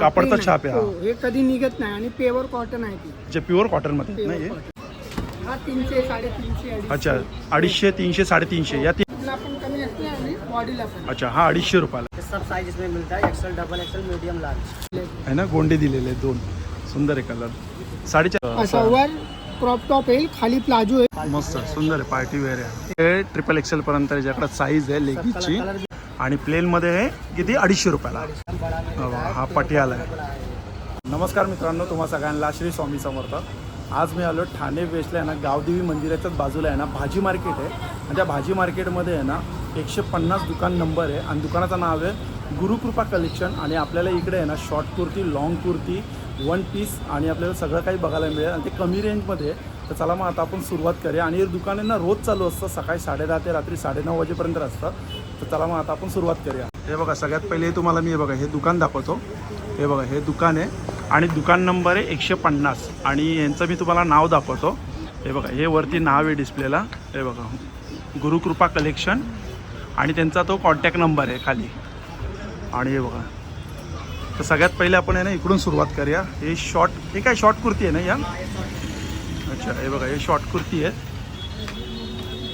कापडचा छाप आहे हो, हा हे कधी निघत नाही आणि प्युअर कॉटन आहे ती. जे प्युअर कॉटनमध्ये आहेत ना प्युअर हे? कॉटन. हा तीनशे साडेतीनशे अडीचशे. अच्छा अडीचशे तीनशे साडेतीनशे या तीन तुला पण कमी असते आणि बॉडीला पण. अच्छा हा अडीचशे रुपयाला. ये सब साइज इसमें मिलता है XL double XL medium large आहे ना गोंडे दिलेले आहेत दोन. सुंदर आहे कलर साडेचार असा वर क्रॉप टॉप येईल खाली प्लाजो आहे मस्त सुंदर आहे पार्टी वेअर आहे. हे ट्रिपल एक्सेल पर्यंत याच्याकडे साईज आहे लेगीची कलर भी आणि प्लेनमध्ये आहे किती? अडीचशे रुपयाला. हा पटियाला आहे. नमस्कार मित्रांनो तुम्हा सगळ्यांना श्री स्वामी समर्थ. आज मी आलो ठाणे वेस्टला आहे ना गावदेवी मंदिराच्याच बाजूला आहे ना भाजी मार्केट आहे. आणि त्या भाजी मार्केटमध्ये आहे ना एकशे पन्नास दुकान नंबर आहे. आणि दुकानाचं नाव आहे गुरुकृपा कलेक्शन. आणि आपल्याला इकडे आहे ना short kurti long kurti one piece आणि आपल्याला सगळं काही बघायला मिळेल. आणि ते कमी रेंजमध्ये आहे. तर चला मग आता आपण सुरुवात करूया. आणि हे दुकान आहे ना रोज चालू असतं सकाळी साडेदहा ते रात्री साडेनऊ वाजेपर्यंत असतं. तर चला मग आता आपण सुरुवात करूया. हे बघा सगळ्यात पहिले तुम्हाला मी हे बघा हे दुकान दाखवतो. हे बघा हे दुकान आहे. आणि दुकान नंबर आहे एकशे पन्नास. आणि यांचं मी तुम्हाला नाव दाखवतो. हे बघा हे वरती नाव आहे डिस्प्लेला. हे बघा गुरुकृपा कलेक्शन. आणि त्यांचा तो कॉन्टॅक्ट नंबर आहे खाली. आणि हे बघा. तर सगळ्यात पहिले आपण आहे ना इकडून सुरुवात करूया. हे शॉर्ट हे काय शॉर्ट कुर्ती आहे ना या? अच्छा हे बघा हे शॉर्ट कुर्ती आहे.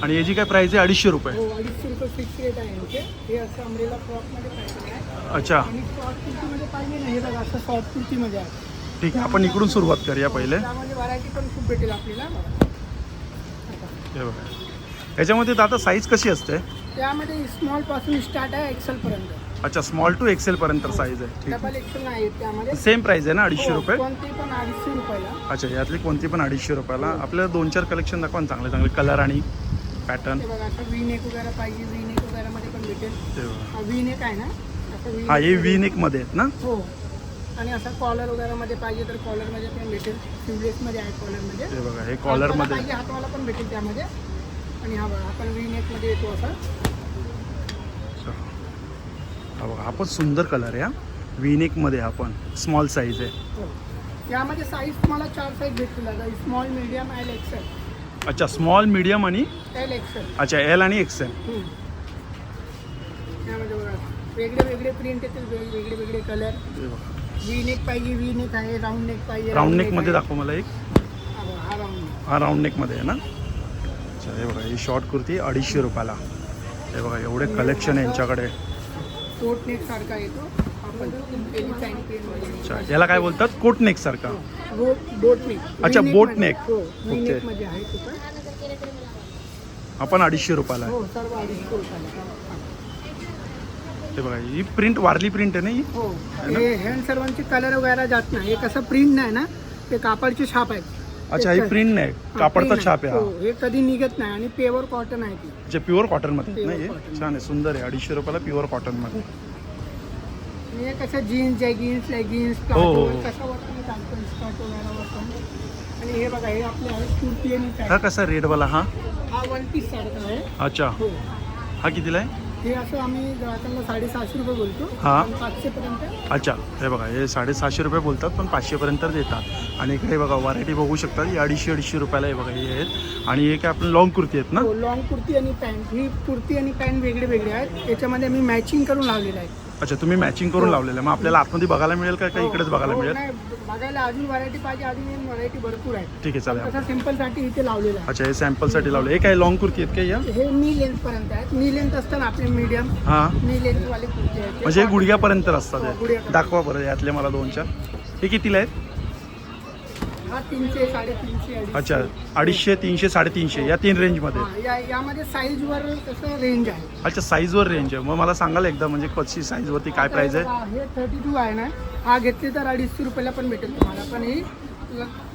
आणि याची काय प्राईस आहे? अडीचशे रुपये. हो अडीचशे रुपये फिक्स रेट आहे यांचे. हे असं अमरेला फ्रॉकमध्ये पाहिजे आहे? अच्छा. आणि कुर्तीमध्ये पाहिजे नाही हे बघा असं कुर्तीमध्ये आहे. ठीक आहे आपण इकडून सुरुवात करूया पहिले. त्यामध्ये व्हरायटी पण खूप भेटेल आपल्याला. हे बघा. याच्यामध्ये आता साईज कशी असते? त्यामध्ये स्मॉलपासून स्टार्ट आहे एक्सेल पर्यंत. अच्छा स्मॉल टू एक्सेल पर्यंत साईज आहे. ठीक डबल एक्सेल नाही आहेत त्यामध्ये. सेम प्राइस आहे ना अडीचशे हो, रुपये? कोणती पण अडीचशे रुपयाला. अच्छा यातली कोणती पण अडीचशे रुपयाला. आपल्याला दोन चार कलेक्शन दाखवा ना चांगले चांगले. कलर आणि पॅटर्न बघा असं वी नेक वगैरे पाहिजे वी नेक वगैरे मध्ये पण भेटेल. हा वी नेक आहे ना? असं हा हे वी नेकमध्ये आहेत ना? हो. आणि असा कॉलर वगैरे मध्ये पाहिजे तर कॉलरमध्ये पण भेटेल. मध्ये आहे कॉलरमध्ये. हे बघा हे कॉलर हातवाला मध्ये. पाहिजे हातवाला पण भेटेल त्यामध्ये. आणि हा बघा आपण वी नेकमध्ये येतो असा. हा बघा हा पण सुंदर कलर आहे हा. वी नेकमध्ये हा पण स्मॉल साईज आहे. हो. यामध्ये साईज तुम्हाला चार साईज भेटतील. स्मॉल मीडियम एल एक्सेल अच्छा स्मॉल मीडियम आणि एल एक्सेल अच्छा एल आणि एक्सेल त्यामध्ये बघा वेगळे वेगळे प्रिंट येतील वेग- वेगळे वेगळे कलर वी नेक पाहिजे वी नेक आहे राऊंड नेक पाहिजे राऊंड नेकमध्ये. दाखव मला एक. हा बघा, हा राऊंड नेक हा राऊंड नेकमध्ये आहे ना? अच्छा हे बघा ही शॉर्ट कुर्ती अडीचशे रुपयाला. हे बघा एवढे कलेक्शन आहे यांच्याकडे. टोट नेक सारखा येतो अच्छा याला काय बोलतात? कोट नेक सारखा. अच्छा, V neck बोटमध्ये. नेक. हो ओके. आपण अडीचशे रुपयाला आहे. हो बघा ही प्रिंट वारली प्रिंट आहे ना ही? हो हे हँड सर्वांचे कलर वगैरे जात नाही. हे कसं प्रिंट नाही ना ते कापडची छाप आहे. अच्छा ही प्रिंट नाही. कापडचा छाप आहे हा. हो हे कधी निघत नाही आणि प्युअर कॉटन आहे ती. जे प्युअर कॉटनमध्ये. आहेत ना Pure हे cotton. छान आहे सुंदर आहे. अडीचशे रुपयाला प्युअर कॉटनमध्ये. हे कसं जीन्स जॅगिन्स लेगिन्स हो, हो, हो. कसं वरती चालतं स्कर्ट वगैरे वरती आणि हे बघा हे आपले आहे कुर्ती आणि हा पॅन्ट कसा रेट वाला हा? हा वन पीस सारखा आहे. अच्छा. हो. हा कितीला आहे? हे असं आम्ही ग्राहकांना साडेसहाशे रुपये बोलतो. हा. पण पाचशे पर्यंत अच्छा. हे बघा हे साडेसहाशे रुपये बोलतात पण पाचशेपर्यंत देतात. आणि इकडे बघा व्हरायटी बघू शकता. ही अडीचशे अडीचशे रुपयाला हे बघा हे आहेत. आणि हे काय आपण लॉंग कुर्ती आहेत ना? लॉंग कुर्ती आणि पॅन्ट ही कुर्ती आणि पॅन्ट वेगळे वेगळे आहेत. त्याच्यामध्ये आम्ही मॅचिंग करून लावलेलं आहे. अच्छा तुम्ही मॅचिंग करून लावलेलं आहे. मग आपल्याला आतमध्ये बघायला मिळेल का का इकडेच बघायला हो, मिळेल? नाही, बघायला अजून व्हरायटी पाहिजे अजून व्हरायटी भरपूर आहे. ठीक आहे चालेल. तसं सिंपलसाठी इथे लावलेलं आहे. अच्छा हे सॅम्पलसाठी लावले हे काय लॉंग कुर्ती आहेत का या? हे मी लेंथ पर्यंत आहेत. मी लेंथ असतं आपले मीडियम हां. मी लेंथ वाले कुर्ते आहेत. म्हणजे हे गुडघ्यापर्यंत असतात हो, हे. गुडघ्यापर्यंत. दाखवा बरं यातले मला दोन चार हे कितीला आहेत? हा तीनशे साडेतीनशे अडीचशे. अच्छा अडीचशे तीनशे साडेतीनशे या तीन रेंजमध्ये हा, या यामध्ये साईज वर कसं रेंज आहे. अच्छा साईजवर रेंज आहे. मग मला सांगाल एकदा म्हणजे कशी साईजवरती काय प्राईस आहे? हा, हे थर्टी टू आहे ना? हा घेतली तर अडीचशे रुपयाला पण भेटेल तुम्हाला. पण ही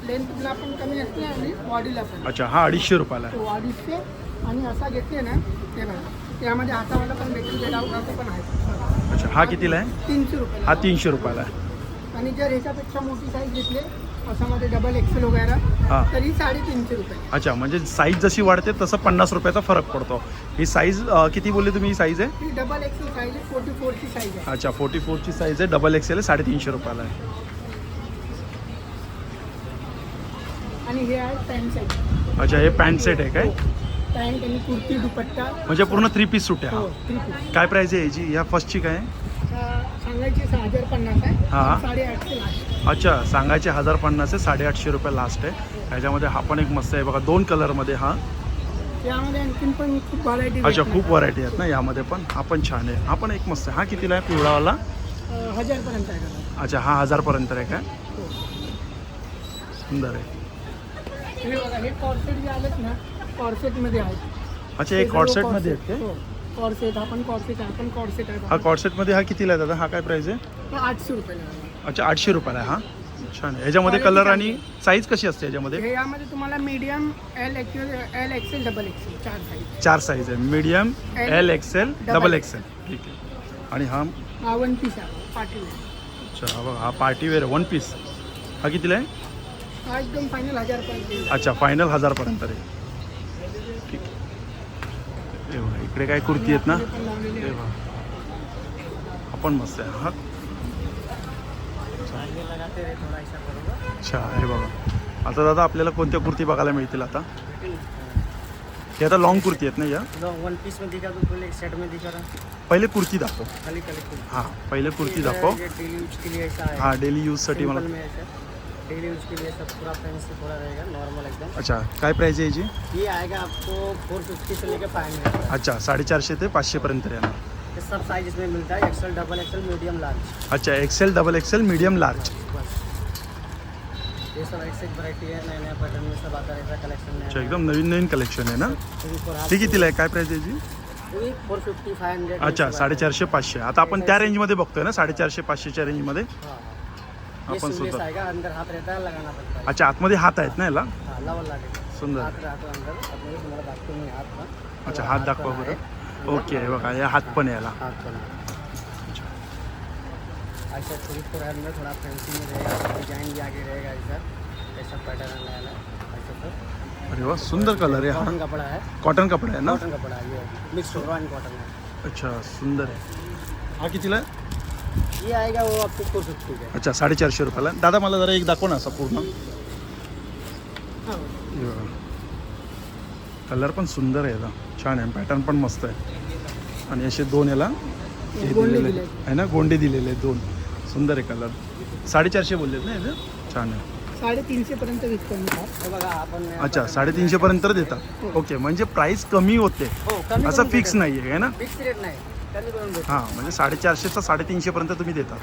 लेंथला पण कमी असते आणि बॉडीला पण. अच्छा हा अडीचशे रुपयाला आहे. तो अडीचशे. आणि असा घेतले ना ते बघा त्यामध्ये हातावाला पण भेटेल बेडावराचं पण आहे. अच्छा हा कितीला आहे? तीनशे रुपयाला. हा तीनशे रुपयाला आहे. आणि जर ह्याच्यापेक्षा मोठी साईज घेतली असामध्ये डबल एक्सेल वगैरे. तरी साडेतीनशे रुपये. अच्छा म्हणजे साईज जशी वाढते तसं पन्नास रुपयाचा फरक पडतो. ही साईज किती बोलली तुम्ही ही साईज आहे? डबल एक्सेल साईज आहे फोर्टी फोरची साईज आहे. अच्छा फोर्टी फोरची साईज आहे डबल एक्सेल आहे साडेतीनशे रुपयाला आहे. आणि हे आहे पॅन्ट साईज अच्छा हे पॅन्ट सेट आहे काय? पॅन्ट आणि कुर्ती दुपट्टा. म्हणजे पूर्ण थ्री पीस सुट आहे हो. काय प्राईस आहे याची? या फर्स्टची काय सांगायची सहा हजार पन्नास आहे. हा. साडेआठशे अच्छा सांगायचे हजार पन्नास आहे साडेआठशे रुपये लास्ट आहे. ह्याच्यामध्ये हा पण एक मस्त आहे बघा दोन कलरमध्ये हा. त्यामध्ये आणखीन पण खूप व्हरायटी अच्छा खूप व्हरायटी आहेत ना यामध्ये पण. हा पण छान आहे. हा पण एक मस्त आहे. हा कितीला आहे पिवळावाला? हजारपर्यंत आहे का अच्छा हा हजारपर्यंत आहे काय हो. सुंदर आहे. हे बघा हे कॉर्सेट जे आलेत ना कॉर्सेटमध्ये आहेत. अच्छा एक कॉर्सेटमध्ये आहेत ते हो. कॉर्सेट हा पण कॉर्सेट आहे पण कॉर्सेट आहे हा बघा. कॉर्सेटमध्ये हा कितीला आहे दादा? हा काय प्राईस आहे? तो आठशे रुपयाला आहे. अच्छा आठशे रुपयाला आहे हा? छान आहे. ह्याच्यामध्ये Quality कलर आणि साईज कशी असते ह्याच्यामध्ये हे यामध्ये तुम्हाला medium L XL L XL double XL चार साईज चार साईज आहे. Medium L, L XL double double XL ठीक आहे. आणि हा? हा वन पीस आहे पाटील अच्छा हा बघा हा पार्टी वेअर वन पीस हा कितीला आहे? हा एकदम फायनल हजारपर्यंत येईल. अच्छा फायनल हजारपर्यंत आहे. ठीक आहे. इकडे काय कुर्ती आहेत ना? आपण मस्त आहे हा. आगे लगाते रहे थोड़ा ऐसा करूँगा अच्छा हे बघा आता दादा आपल्याला कोणत्या कुर्ती बघायला मिळतील आता? हे आता लॉंग कुर्ती आहेत ना या? वन पीस में दिखा दो पहले सेट में दिखा रहा पहिले कुर्ती दाखव. खाली हां पहिले कुर्ती दाखव. डेली यूज के लिए ऐसा है हां डेली यूजसाठी सिंपल मला डेली यूज के लिए सब पूरा फैंसी पूरा रहेगा नॉर्मल एकदम अच्छा काय प्राईज आहे याची? ये आएगा आपको से लेकर अच्छा साडेचारशे ते पाचशेपर्यंत येणार. ये सब साइज इसमें मिलता है XL double XL medium large अच्छा XL double XL medium large बस ये सब एक है नया नया पैटर्न में सब आता रहता है कलेक्शन अच्छा एकदम नवीन नवीन कलेक्शन आहे ना ती कितीला आहे काय आहे याची फोर फिफ्टी फाइव हंड्रेड अच्छा साडेचारशे पाचशे. आता आपण त्या रेंजमध्ये बघतोय ना साडेचारशे पाचशेच्या रेंजमध्ये ये अपन। आएगा अंदर हाथ रहता है लगाना पड़ता है। अच्छा आतमध्ये हात आहेत ना याला? हाँ सुंदर. हाथ रहता है अंदर तुम्हारा हाथ का अच्छा हात दाखवा बरं. ओके हे बघा हे हात पण याला. का ऐसा थोड़ी थोड़ा अंदर थोड़ा फैंसी में रहेगा डिजाइन भी आगे रहेगा ऐसा पैटर्न अरे वा सुंदर कलर आहे कॉटन हा कपड़ा है कॉटन कपडा आहे ना? कॉटन कपड़ा है ये मिक्स रॉन कॉटन है अच्छा सुंदर आहे. हा कितीला आहे? ये आएगा वो आपको फोर फिफ्टी का अच्छा साडेचारशे रुपयाला. दादा मला जरा एक दाखव ना असा पूर्ण. हा. हे. कलर पण सुंदर आहे याला छान आहे. पॅटर्न पण मस्त आहे. आणि असे दोन याला हे गोंडे दिलेले दिले. आहे ना? गोंडे दिलेले आहेत दोन. सुंदर आहे कलर. साडेचारशे बोललेत ना याचं? छान आहे. साडेतीनशे पर्यंत विकतो मी हा. हे बघा आपण अच्छा साडेतीनशे पर्यंत देतात. ओके म्हणजे प्राइस कमी होते. हो असं फिक्स नाही. आहे ना हां म्हणजे साडेचारशेचा साडेतीनशे पर्यंत तुम्ही देतात.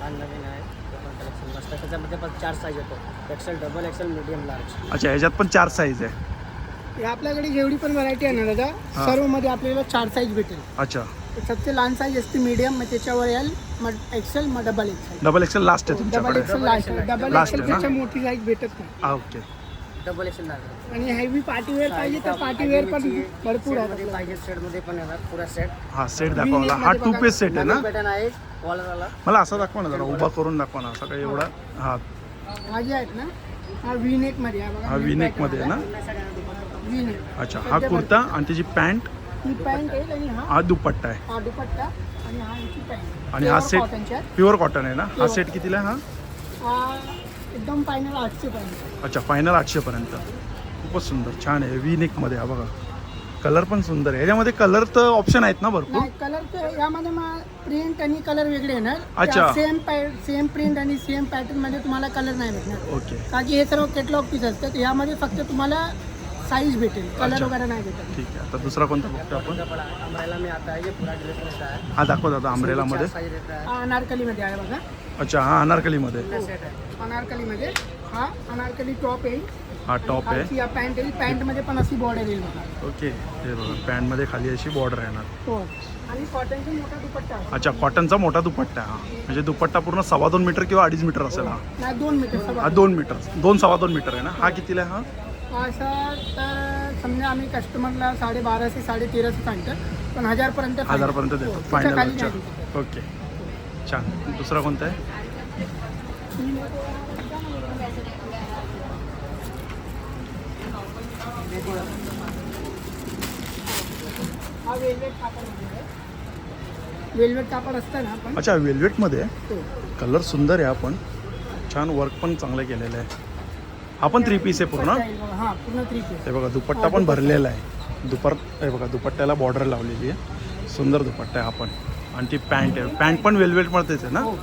हा. नवीन आहे. ते पण कलेक्शन मस्त आहे. त्याच्यामध्ये पण चार साईज येतो. XL double XL medium large अच्छा ह्याच्यात पण चार साईज आहे. हे आपल्याकडे जेवढी पण व्हरायटी आहे ना दादा हा. सर्वमध्ये आपल्याला चार साईज भेटेल. अच्छा. सबसे लहान साईज असते मीडियम मग त्याच्यावर येईल मग एक्सेल मग double XL double XL last आहे डबल तुमच्याकडे? XL last double Last XL आहे ना? पेक्षा मोठी साईज भेटत नाही. हा ओके डबल एक्सेल लार्ज आणि हेवी पार्टीवेअर पाहिजे तर पार्टीवेअर पण भरपूर आहे. मध्ये आपल्याकडे. पाहिजे सेटमध्ये पण येणार पुरा सेट हा सेट दाखवला हा टू पीस सेट आहे ना? पॅटर्न आहे कॉलर वाला. मला असं दाखवा ना जरा उभा करून दाखवा ना असं काही एवढा. हा. जे आहेत ना? हा व्ही नेकमध्ये आहे बघा. हा नेकमध्ये आहे ना? अच्छा हा कुर्ता आणि त्याची पॅन्ट? ही पॅन्ट येईल आणि हा हा दुपट्टा आहे. हा दुपट्टा आणि हा याची पॅन्ट. आणि हा सेट प्युअर कॉटन आहे ना? हा सेट कितीला आहे हा? एकदम फायनल आठशे पर्यंत. अच्छा फायनल आठशेपर्यंत खूपच सुंदर छान आहे. व्ही नेकमध्ये हा बघा. कलर पण सुंदर आहे. ह्याच्यामध्ये कलर तर ऑप्शन आहेत ना भरपूर? कलर तर यामध्ये प्रिंट आणि कलर वेगळे येणार अच्छा. सेम सेम प्रिंट आणि सेम पॅटर्नमध्ये तुम्हाला कलर नाही भेटणार. ओके कारण की हे सर्व केटलॉग पीस असतात. यामध्ये फक्त तुम्हाला साईज भेटेल. कलर अच्छा. वगैरे नाही भेटेल. ठीक आहे. आता दुसरा कोणता बघतो आपण? में आता है ये पूरा ड्रेस रहता है हा दाखव दादा अम्ब्रेलामध्ये साइज रहता है हा अनारकलीमध्ये आहे बघा. अच्छा हा अनारकलीमध्ये. सेट है अनारकलीमध्ये हा अनारकली टॉप येईल हा टॉप आहे. खालची या पॅन्ट येईल पॅन्टमध्ये पण अशी बॉर्डर येईल बघा. ओके. हे बघा पॅन्टमध्ये खाली अशी बॉर्डर येणार हो. आणि कॉटनचा मोठा दुपट्टा आहे. अच्छा कॉटनचा मोठा दुपट्टा आहे हा. म्हणजे दुपट्टा पूर्ण सव्वा दोन मीटर किंवा अडीच मीटर असेल हा. नाही दोन मीटर हा दोन मीटर. दोन सव्वा दोन मीटर आहे ना? हा कितीला आहे हा? असं तर समजा आम्ही कस्टमरला साडे बाराशे साडे तेराशे सांगतात पण हजारपर्यंत. हजारपर्यंत हो, देतो फायनल देत. ओके. छान. दुसरा कोणता आहे? हा वेलवेट कापड वेलवेट कापड असतं ना आपण? अच्छा वेल्वेटमध्ये आहे तो कलर सुंदर आहे आपण छान वर्क पण चांगलं केलेलं आहे. हा पण थ्री पीस आहे पूर्ण. हा पूर्ण थ्री पीस हे बघा दुपट्टा पण भरलेला आहे. दुपार हे बघा दुपट्ट्याला बॉर्डर लावलेली आहे. सुंदर दुपट्टा आहे हा पण. आणि ती पॅन्ट आहे. पॅन्ट पण वेलवेटमध्येच आहे ना? हो.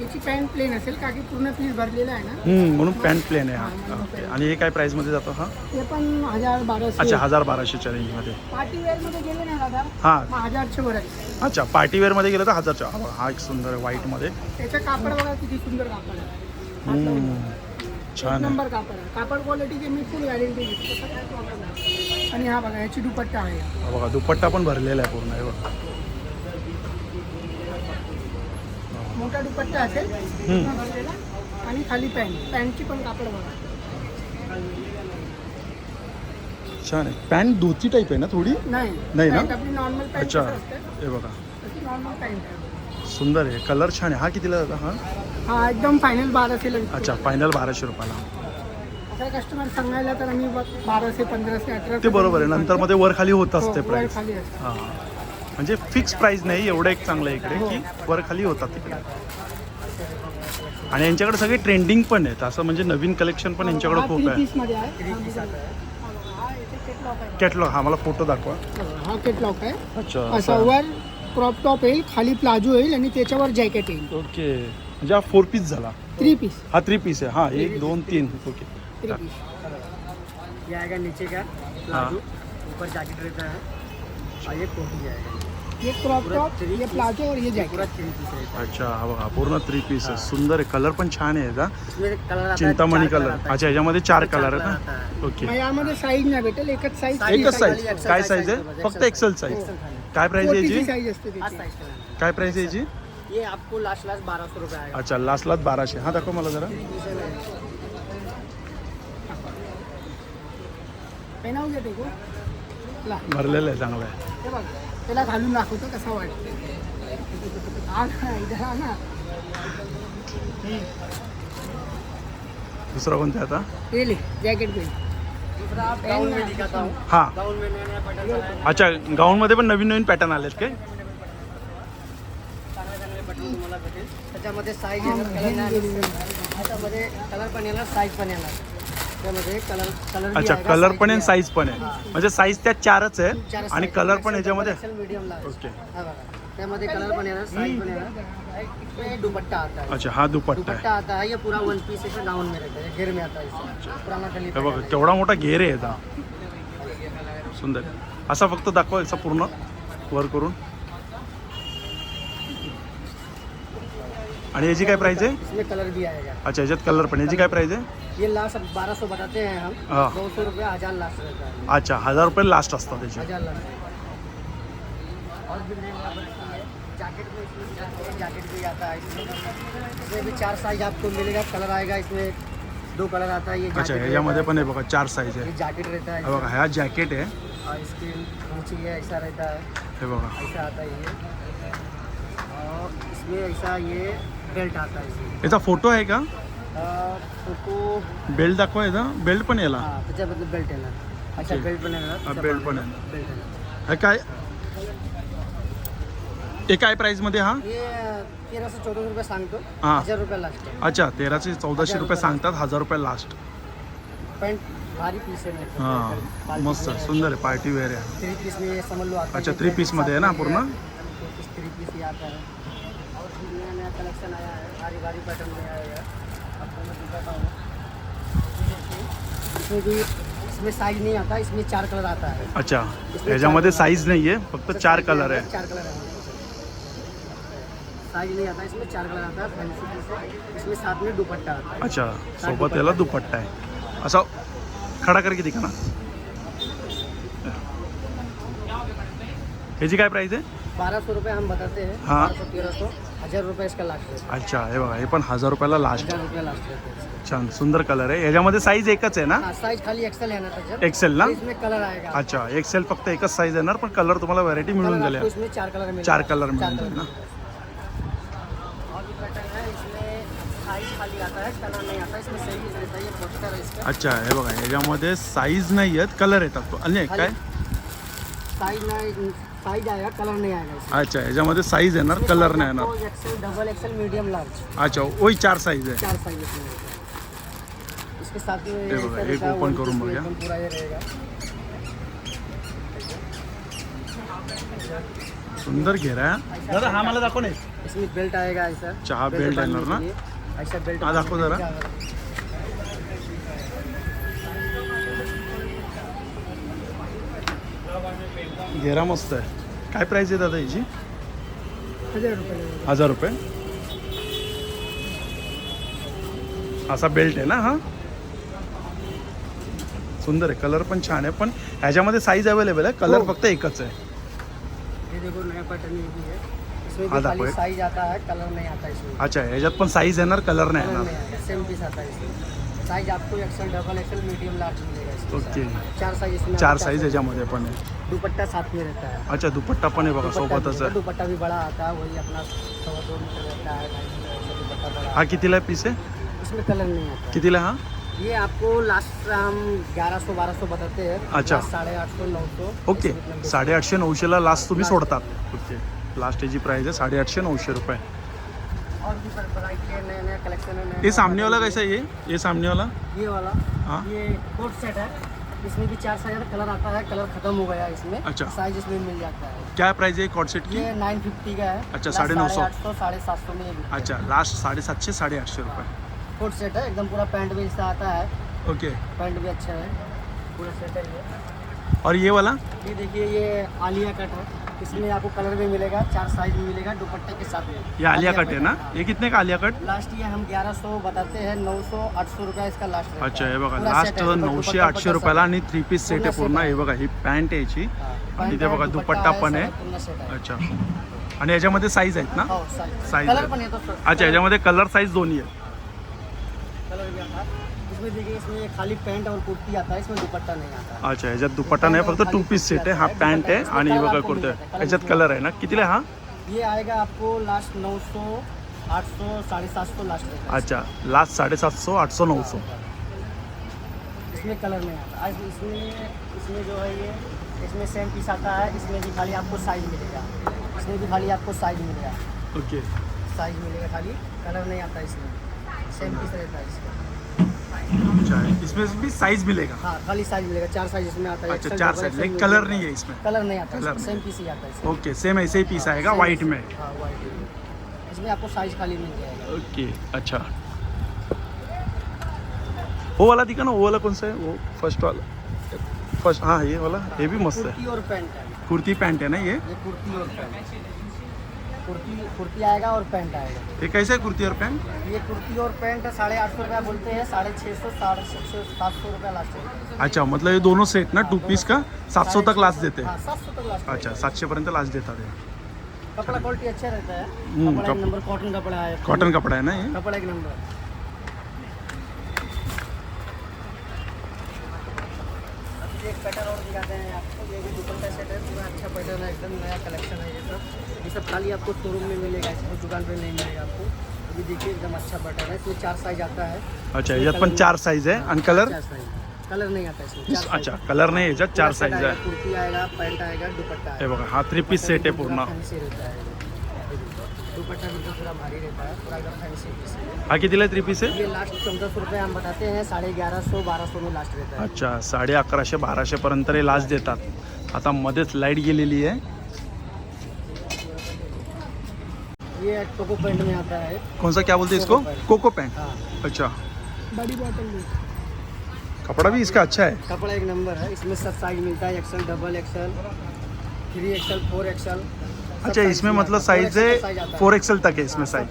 याची पॅन्ट प्लेन असेल का की पूर्ण पीस भरलेला आहे ना? हम्म, म्हणून पॅन्ट प्लेन आहे हा. ओके आणि हे काय प्राईसमध्ये जातो हा? ते पण हजार बाराशे. अच्छा हजार बाराशेच्या रेंजमध्ये पार्टी वेअरमध्ये गेले ना दादा? हां. मग हजारचे वर आहे. अच्छा पार्टीवेअरमध्ये गेलं तर हजारच्या. हा, हा एक सुंदर आहे व्हाईटमध्ये त्याचं कापड बघा किती सुंदर कापड आहे. हम्म, एक छान आहे. नंबर कापड आहे. कापड क्वालिटीची मी फुल गॅरंटी. आणि हा बघा याची दुपट्टा आहे. हा बघा दुपट्टा पण भरलेला आहे पूर्ण हे बघा. मोठा दुपट्टा असेल. पूर्ण भरलेला आणि खाली पॅन्ट पॅन्टची पण कापड बघा. छान आहे. पॅन्ट धोती टाईप आहे ना थोडी? नाही. नाही ना? पॅन्ट आपली नॉर्मल पॅन्ट अच्छा. असते. हे बघा. तशी नॉर्मल पॅन्ट आहे. सुंदर आहे. कलर छान आहे. हा कितीला जातो हा? हा एकदम फायनल बाराशेला विकतो. अच्छा फायनल बाराशे रुपयाला. आता कस्टमर सांगायला तर आम्ही बाराशे पंधराशे ते बरोबर आहे. नंतर मध्ये वर खाली होत असते हो, वर प्राईस खाली असते. हां. म्हणजे फिक्स प्राईस नाही एवढं एक चांगलं आहे इकडे की वर खाली होतात तिकडे. आणि यांच्याकडे सगळे ट्रेंडिंग पण आहेत. असं म्हणजे नवीन कलेक्शन पण यांच्याकडे हा खूप three आहे. piece मध्ये आहे. हा. हा, आहे. कॅटलॉग हा मला फोटो दाखवा. हा केटलॉक आहे. अच्छा असा. वर क्रॉप टॉप येईल खाली प्लाझो येईल आणि त्याच्यावर जॅकेट येईल. ओके म्हणजे हा फोर पीस झाला. थ्री पीस हा थ्री पीस आहे. हा एक दोन तीन. ओके थ्री पीस ये आएगा नीचे का? प्लाजो. ऊपर जैकेट रहता है. और ये कोटी आएगा ये क्रॉप टॉप ये प्लाझो और ये ये जॅकेट पूरा थ्री पीस रहता अच्छा हा बघा पूर्ण थ्री पीस आहे. सुंदर आहे. कलर पण छान आहे है है चिंतामणी कलर। अच्छा याच्यामध्ये चार चार कलर आहेत ना। ओके यामध्ये साईज नाही भेटेल एकच साईज एकच साईज काय साईज आहे? फक्त एक्सेल साईज। काय प्राइस आहे याची? का। काय प्राइस आहे याची? ये आपको लास्ट लास्ट बारह सौ रुपये आएगा। अच्छा लास्ट लास्ट बाराशे हा दाखव मला जरा। पेनाव घेते को ला। भरलेलं आहे चांगलं आहे. हे बघ त्याला घालून दाखवतो कसा वाटतं हा ना इथं हा ना. दुसरा कोणता आहे आता? हे ले जॅकेट घे दूसरा आप गाउन में दिखाता हूँ. हा. है अच्छा गाऊनमध्ये पण नवीन नवीन पॅटर्न आलेत काय? तुम्हाला भेटेल. त्याच्यामध्ये साईज येणार कलर त्याच्यामध्ये कलर पण येणार साईज पण येणार. त्यामध्ये कलर कलर अच्छा कलर पण आहे साईज पण आहे. म्हणजे साईज त्या चारच आहे आणि कलर पण याच्यामध्ये मीडियम ओके. हा बघा. त्यामध्ये कलर पण येणार पण दुपट्टा आता है अच्छा हा दुपट्टा आहे. आता है ये पूरा वन पीस इसमें गाउन में रहता है घेर में आता है इसमें पुराना गली हे बघा केवढा मोठा घेर आहे याचा सुंदर. असा फक्त दाखवा याचा पूर्ण वर करून. आणि याची काय प्राइस आहे? इसमें कलर भी आएगा। अच्छा याच्यात कलर पण. याची काय प्राइस आहे? ये लास्ट बारह सौ बताते हैं हम। हाँ। दो सौ रुपया हजार लास्ट रहता है। अच्छा हजार रुपये लास्ट असतात त्याचे हजार लास्ट और भी नए variety है। जैकेट में इसमें जैकेट भी आता है इसमें। इसमें भी चार साइज आपको मिलेगा कलर आएगा इसमें। दो कलर आता है ये अच्छा jacket याच्यामध्ये रहता पण आहे बघा चार साईज है, आहे. ये जैकेट रहता हे बघा है ह्या जॅकेट आहे. और इसकी ऊंची है ऐसा रहता है। हे बघा. ऐसा आता है ये। और इसमें ऐसा ये बेल्ट आता है इसमें याचा फोटो आहे का? फोटो बेल्ट दाखवा याचा बेल्ट पण याला. हाँ त्याच्याबद्दल बेल्ट येणार. अच्छा. बेल्ट पण येणार. हा, belt पण येणार. बेल्ट येणार. हे काय हे काय प्राइसमध्ये हा? हे तेराशे चौदा रुपये सांगतो. हा. हजार रुपये लास्ट आहे. अच्छा तेराशे चौदाशे रुपये सांगतात हजार रुपये लास्ट पॅन्ट भारी पीस आहे. हां मस्त सुंदर आहे पार्टी वेअर आहे. थ्री पीस में अच्छा, three piece मध्ये है ना पूर्ण? थ्री पीस नया कलेक्शन आया है भारी भारी पैटर्न में आएगा आपको मैं दिखाता हूँ। इसमें भी इसमें साइज़ नहीं आता इसमें चार कलर आता है। अच्छा ह्याच्यामध्ये साईज नाही आहे फक्त चार कलर आहे चार कलर है। साइज़ नहीं आता इसमें चार कलर आता है फैंसी पीस है। इसमें साथ में दुपट्टा आता है। अच्छा सोबत याला दुपट्टा आहे असा खडा कर किती का ना ह्याची काय प्राइस आहे बारह सौ रुपये हम बताते हैं हाँ। बारह सौ तेरह सौ। हजार रुपये इसका लास्ट अच्छा हे बघा हे पण हजार रुपयाला लास्ट हजार रुपये लास्ट रहते हैं इसके। छान सुंदर कलर आहे. ह्याच्यामध्ये साईज एकच आहे ना? हाँ साइज खाली एक्सेल है ना एक्सेल ना? इसमें कलर आएगा अच्छा एक्सेल फक्त एकच साईज येणार पण कलर तुम्हाला व्हरायटी मिळून कलर गेल्या आपको इसमें चार कलर मिलेगा. चार कलर मिळून जाईल ना? और भी पैटर्न है इसमें साइज खाली आता है कलर नहीं आता इसमें सही रहता है ये पोस्टर है इसका. अच्छा हे बघा ह्याच्यामध्ये साईज नाही आहेत कलर येतात. तो आणि काय? साइज नहीं साइज़ आएगा कलर नहीं आएगा इसमें। अच्छा साईज येणार कलर नाही येणार. XL double XL medium large अच्छा वही चार साईज आहे. चार साइज़ है। इसके साथ बघा, एक है, करून बघूया. पूरा रहेगा। सुंदर घेरा आहे. दादा हा मला दाखव नाही इसमें बेल्ट आएगा ऐसा। बेल्ट है ना? ऐसा बेल्ट हाँ, देखो जरा। घेरा मस्त आहे. काय प्राइस आहे दादा याची? हजार रुपये हजार रुपये? असा बेल्ट आहे ना हा? सुंदर आहे. कलर पण छान आहे. पण ह्याच्यामध्ये साईज अवेलेबल आहे. कलर हो. फक्त एकच आहे. ये देखो नया पैटर्न ये भी है इसमें भी देखो खाली एक। साइज आता है कलर नहीं आता इसमें. अच्छा ह्याच्यात पण साईज येणार कलर नाही कलर येणार? नहीं आएगा सेम पीस आता है इसमें. साइज आपको XL double XL medium large मिलेगा इसमें ओके चार साइज इसमें चार है, साईज ह्याच्यामध्ये पण आहे. दुपट्टा साथ में रहता है। अच्छा दुपट्टा पण आहे बघा दुपट्टा सोबतच है, आहे. दुपट्टा भी बड़ा आता है वही अपना सवा दो मीटर रहता है ढाई मीटर ऐसा दुपट्टा बड़ा हा कितीला आहे पीस आहे? इसमें कलर नहीं आता है। कितीला हा? ये आपको लास्ट हम ग्यारह सौ बारह सौ बताते हैं। अच्छा। लास्ट साढ़े आठ सौ नौ सौ। ओके साडेआठशे नऊशेला लास्ट तुम्ही सोडतात. ओके लास्ट याची प्राइस आहे साडेआठशे नऊशे रुपये. और भी वैरायटी है नया नया कलेक्शन है नया ये सामने वाला कैसा है ये? ये सामने वाला ये वाला। हाँ। ये कोट सेट है। इसमें भी चार साइज़ कलर आता है कलर खत्म हो गया इसमें। अच्छा। साइज़ इसमें मिल जाता है। क्या प्राइस है कॉट सेट की? ये नाइन फिफ्टी का है। अच्छा, साढ़े नौ सौ। आठ सौ साढ़े सात सौ में अच्छा लास्ट साढ़े सात छः साढ़े आठ सौ रुपये कोट सेट है एकदम पूरा पैंट भी इसका आता है। ओके। पैंट भी अच्छा है पूरा सेट है ये। और ये वाला? ये देखिए ये आलिया कट है। इसमें आपको कलर भी मिलेगा चार साइज भी मिलेगा दुपट्टे के साथ में। ये आलिया कट है ना? ये कितने का आलिया कट? लास्ट ये हम 1100 बताते हैं 900 800 रुपया इसका लास्ट अच्छा है। हे बघा लास्ट है, नऊशे आठशे रुपयाला। आणि थ्री पीस सेट आहे पूर्ण. हे बघा ही पॅन्ट आहे याची. हाँ, आणि पैंट ते है, बघा दुपट्टा है, पण आहे. है। अच्छा. आणि याच्यामध्ये साईज आहेत ना? हो, कलर है। पण येतो सर अच्छा याच्यामध्ये कलर साईज दोन्ही आहे है. इसमें देखिए इसमें ये खाली पैंट और कुर्ती आता है इसमें दुपट्टा नहीं आता अच्छा ह्याच्यात दुपट्टा नाही फक्त टू पीस सेट आहे हा पॅन्ट आहे आणि हे बघा कुर्ता आहे याच्यात कलर आहे ना? कितीला आहे हा? ये आएगा आपको लास्ट 900 800 साढ़े सात सौ लास्ट है अच्छा लास्ट साडेसातशे आठशे नऊशे इसमें कलर नहीं आता। आज इसमें इसमें जो है ये इसमें सेम पीस आता है इसमें भी खाली आपको साइज़ मिलेगा। इसमें भी खाली आपको साइज़ मिलेगा। ओके साइज़ मिलेगा खाली कलर नहीं आता इसमें। सेम पीस रहता है इसमें। अच्छा इसमें भी साइज़ मिलेगा। हाँ खाली साइज़ मिलेगा। चार साइज़ इसमें आता है। अच्छा चार साइज़ लेकिन कलर नहीं है इसमें। कलर नहीं आता। कलर सेम पीस ही। आता है। ओके सेम ऐसे ही पीस आएगा Same वाइट में। हाँ इसमें आपको साइज़ खाली मिल जाएगा। ओके अच्छा। वो वाला दिखा ना वो वाला कौन सा है? वो फ़र्स्ट वाला। फ़र्स्ट हाँ ये वाला ये भी मस्त है। कुर्ती और पैंट है। कुर्ती पैंट है ना ये? ये कुर्ती और पैंट। कुर्ती कुर्ती आएगा और पैंट आएगा। ये कैसे है कुर्ती और पैंट? ये कुर्ती और पैंट साढ़े आठ सौ रुपया बोलते हैं साढ़े छः सौ साढ़े छः सौ सात सौ रुपया लास्ट है। अच्छा मतलब ये दोनों सेट ना टू पीस का सात सौ तक लास्ट देते हाँ। हैं सात सौ तक लास्ट अच्छा सातशे पर्यंत लास्ट देतात हे. कपड़ा क्वालिटी अच्छा रहता है। हम्म, कपड़ा एक कप- नंबर कॉटन कपड़ा है। कॉटन कपड़ा है ना ये? कपड़ा एक नंबर एक पैटर्न और दिखाते हैं आपको। ये भी दुपट्टा सेट है पूरा अच्छा पैटर्न है एकदम नया कलेक्शन है ये सब। ये सब खाली आपको शोरूम में मिलेगा इसमें दुकान पे नहीं मिलेगा आपको। अभी देखिए एकदम अच्छा पैटर्न है इसमें चार साइज आता है। अच्छा याच्यात पण चार साईज आहे आणि कलर चार साइज कलर नहीं आता इसमें चार size। अच्छा कलर नाही याच्यात चार पूरा set साईज आएगा, आहे कुर्ती आएगा पैंट आएगा दुपट्टा हे आएगा। बघा हा थ्री पीस सेट आहे पूर्ण। रहता है। दुपट्टा भी पूरा भारी रहता है पूरा एकदम फैंसी पीस है हा कितीला थ्री पीस आहे ये लास्ट चौदह सौ रुपये हम बताते हैं साढ़े ग्यारह सौ बारह सौ में लास्ट रहता है। अच्छा साडे अकराशे बाराशे पर्यंत हे लास्ट देतात। आता मध्येच लाइट गेलेली आहे. ये टोको पैंट में आता है। कौन सा क्या बोलते हैं इसको? कोको पैंट हाँ। अच्छा। बड़ी बॉटल कपड़ा भी इसका अच्छा है। कपड़ा एक नंबर है इसमें सब साइज मिलता है XL double XL three XL four XL अच्छा इसमें मतलब साइज है फोर एक्सएल तक है इसमें साइज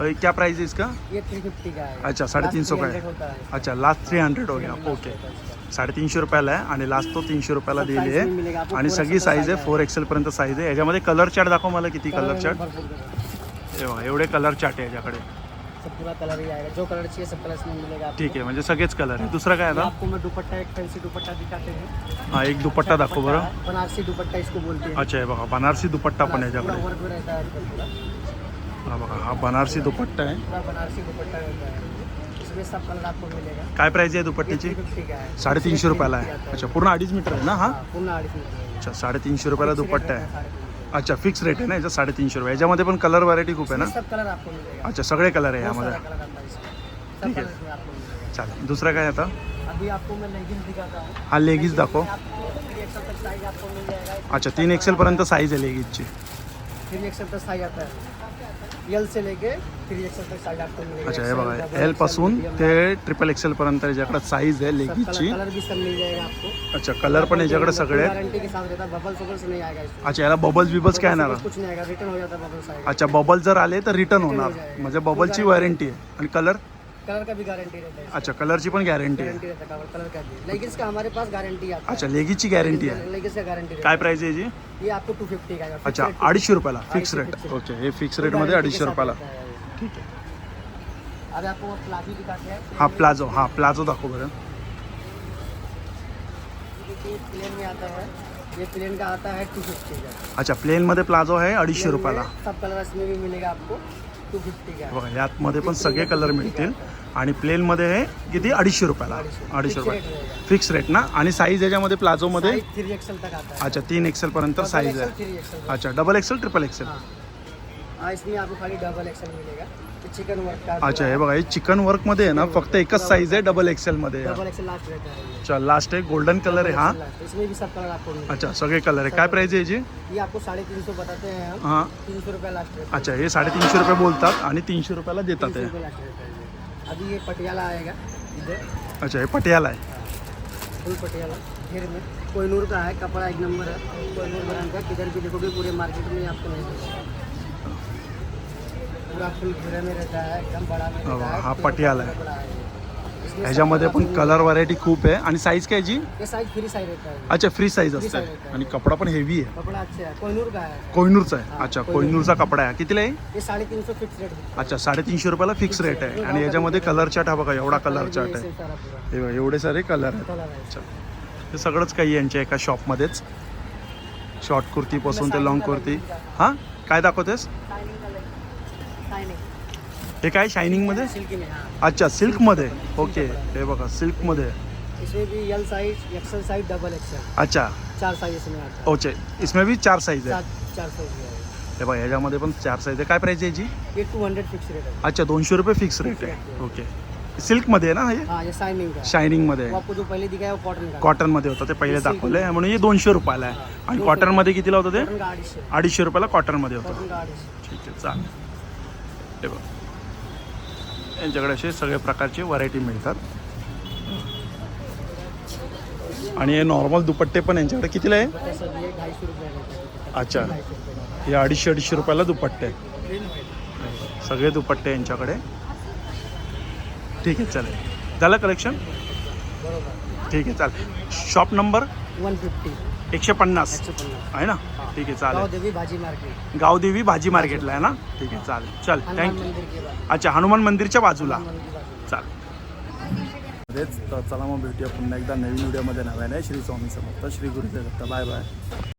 और क्या प्राइस है इसका? ये थ्री फिफ्टी का है। अच्छा, साढ़े तीन सौ का है। अच्छा लास्ट थ्री हंड्रेड हो गया। ओके साडेतीनशे रुपयाला आहे आणि लास्ट तो तीनशे रुपयाला दिली आहे आणि सगळी साईज आहे. फोर एक्सेल पर्यंत साईज आहे याच्यामध्ये कलर चार्ट दाखव मला किती कलर चार्ट। हे एवढे कलर चार्ट आहे याच्याकडे. सब पूरा कलर ही आएगा। जो कलर चाहिए सब कलर इसमें मिलेगा आपको। ठीक आहे म्हणजे सगळेच कलर आहे दुसरा काय ये आता आपको मैं दुपट्टा एक फैंसी दुपट्टा दिखाते हैं। हा एक दुपट्टा दाखव बरं। है, बनारसी दुपट्टा इसको बोलते हैं। अच्छा हे बघा बनारसी दुपट्टा पण आहे पूरा याच्याकडे. वर्क रहता है पूरा हा बघा हा बनारसी दुपट्टा आहे. पूरा बनारसी दुपट्टा रहता है इसमें सब कलर आपको मिलेगा. काय प्राइस आहे ये दुपट्ट्याची? 350 का है साडेतीनशे रुपयाला आहे. अच्छा पूर्ण अडीच मीटर आहे ना हा? हाँ पूर्ण अडीच मीटर अच्छा साडेतीनशे रुपयाला दुपट्टा आहे. है अच्छा फिक्स रेट आहे ना याचा? साडेतीनशे रुपये. याच्यामध्ये पण कलर व्हरायटी खूप आहे ना? सब कलर आपको मिलेगा अच्छा सगळे कलर आहे बहुत सारा यामध्ये है सब ठीक है। कलर इसमें आपको मिलेगा चालेल. दुसरा काय आता? अभी आपको मैं लेगिंग्स दिखाता हूँ. हा लेगीज दाखव. आपको ये एक्सल तक साइज आपको मिल जाएगा. अच्छा तीन एक्सेलपर्यंत साईज आहे लेगीजची थ्री एक्सल तक साइज आता है. यल से लेके थ्री एक्सल तक साइज आपको मिलेगा। अच्छा हे बघा एलपासून ते ट्रिपल एक्सेलपर्यंत याच्याकडे साईज आहे सब लेगीजची. कलर भी सब मिल जाएगा आपको। अच्छा कलर पण याच्याकडे सगळे. गारंटी के साथ रहता बबल्स वबल्स नहीं आएगा इसमें। अच्छा याला बबल्स बिबल्स काय येणार? कुछ नहीं आएगा रिटर्न हो जाता बबल्स आएगा। अच्छा बबल जर आले तर रिटर्न हो होणार. म्हणजे बबलची वॉरंटी आहे. आणि कलर कलर का भी गारंटी रहता है अच्छा कलरची पण गॅरंटी आहे गारंटी रहता है कलर का भी। लेकिन इसका हमारे पास गारंटी आता अच्छा लेगीची गॅरंटी आहे है? लेकिन इसका गारंटी काय प्राइस आहे याची ये आपको टू फिफ्टी का अच्छा अडीचशे रुपयाला फिक्स रेट ओके हे फिक्स Full रेटमध्ये अडीचशे के साथ रुपयाला. है। ये। ठीक आहे अभी आपको प्लाजो दिखाते हैं। हा प्लाझो हा प्लाझो दाखव बरं. देखिए प्लेन में आता है। ये प्लेन का आता है टू फिफ्टी का। अच्छा प्लेनमध्ये प्लाझो आहे अडीचशे रुपयाला. सब कलर इसमें भी मिलेगा आपको। टू फिफ्टी का बघा यातमध्ये पण सगळे कलर मिळतील. आणि प्लेनमध्ये हे किती? अडीचशे रुपयाला. अडीचशे रुपये. फिक्स रेट ना? आणि साईज याच्यामध्ये प्लाझोमध्ये अच्छा तीन एक्सेल पर्यंत साईज आहे. अच्छा डबल एक्सेल ट्रिपल एक्सेल इसमें आपको खाली डबल एक्सल मिलेगा. चिकन वर्क अच्छा हे बघा हे चिकन वर्कमध्ये आहे ना फक्त एकच साईज आहे डबल आहे. एक्सल लास्ट रहता है ये। अच्छा लास्ट आहे गोल्डन कलर आहे हा? Double XL last। इसमें भी सब कलर आपको मिलेगा। अच्छा सगळे कलर आहे. काय प्राइस आहे याची? ये आपको साढ़े तीन सौ बताते हैं हम। हां। तीन सौ रुपये लास्ट अच्छा हे। साडेतीनशे रुपये बोलतात आणि तीनशे रुपयाला देतात सौ हे रुपये लास्ट रहता है ये। अभी ये पटियाला आएगा इधर। अच्छा हे पटियाला आहे. फुल पटियाला घेर में। कोहिनूर का है कपड़ा एक नंबर है। कोहिनूर ब्रांड का किधर भी देखोगे पूरे मार्केट में आपको नहीं है पटियाला है। है सब ह्याच्यामध्ये पण कलर व्हरायटी खूप आहे. आणि साईज काय है। अच्छा फ्री साईज असते. आणि कपडा पण हेवी आहे. कपड़ा अच्छा कोहिनूर का कोहिनूरचा आहे. अच्छा. कोहिनूरचा कपडा आहे. कितीला आहे? अच्छा साडेतीनशे रुपयाला फिक्स रेट आहे. आणि याच्यामध्ये कलर चार्ट हा बघा एवढा कलर चार्ट आहे. एवढे सारे कलर आहेत. है अच्छा. सगळंच काही यांच्या एका शॉपमध्येच शॉर्ट कुर्तीपासून ते लॉंग कुर्ती. हां? काय दाखवतेस? हे काय शायनिंगमध्ये सिल्की में हाँ. अच्छा सिल्कमध्ये. ओके हे बघा सिल्कमध्ये. इसमें भी L size XL size double XL अच्छा. चार साइज इसमें आता है. ओके इसमें भी चार साईज आहे. चार चार साइज है हे बघा ह्याच्यामध्ये पण चार साईज आहे. काय प्राईस आहे याची? ये टू हंड्रेड फिक्स रेट है अच्छा दोनशे रुपये फिक्स रेट आहे. ओके. सिल्कमध्ये आहे ना हे? हाँ ये शाइनिंग का है। शायनिंगमध्ये वो आपको जो पहले दिखाया वो कॉटन का कॉटनमध्ये होतं ते पहिले दाखवलं आहे म्हणून हे दोनशे रुपयाला आहे. आणि कॉटनमध्ये कितीला होतं ते? कॉटन का है अडीचशे रुपयाला होतं. कॉटन का आड़ीस ठीक आहे चालेल. हे बघ. यांच्याकडे असे सगळ्या प्रकारचे व्हरायटी मिळतात. आणि हे नॉर्मल दुपट्टे पण यांच्याकडे कितीला आहे? अच्छा. हे अडीचशे अडीचशे रुपयाला दुपट्टे. आहेत सगळे दुपट्टे यांच्याकडे. ठीक आहे चालेल. झालं कलेक्शन ठीक आहे चालेल. Shop number one fifty. एकशे पन्नास. एकशे पन्नास. आहे ना? ठीक आहे गाँव चालेल. देवी भाजी मार्केट. गावदेवी भाजी मार्केटला आहे ना? ठीक आहे चालेल. चल हनुमान थँक्यू मंदिर के बाद अच्छा हनुमान मंदिरच्या बाजूला. हनुमान मंदिर के बाजू चालेल. तर चला मग भेटूया पुन्हा एकदा नवीन व्हिडिओमध्ये. नव्याने श्री स्वामी समर्थ श्री गुरुदेव दत्त. Bye bye.